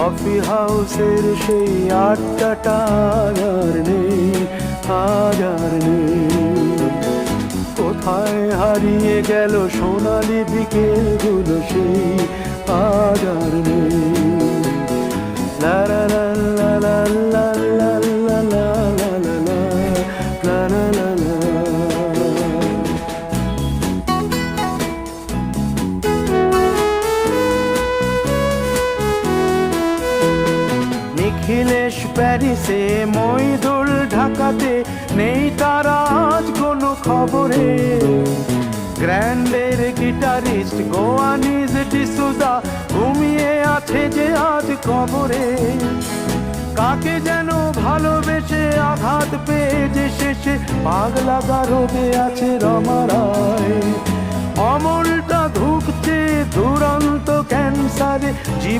Coffee হাউসের সেই আড্ডাটা আর নেই, আজ নেই। কোথায় হারিয়ে গেল সোনালি বিকেলগুলো সেই, আজ আর নেই। নিখিলেশ প্যারিসে মইদুল ঢাকাতে নেই তার আজ কোনো খবরে। গ্র্যান্ডের গিটারিস্ট গোয়ানিজ ডিসুদা ঘুমিয়ে আছে যে আজ কবরে। কাকে যেন ভালোবেসে আঘাত পেয়ে যে শেষে পাগলা গারদে আছে রমারায় অমলটা ধুকছে দুরন্ত ক্যান্সারে জীব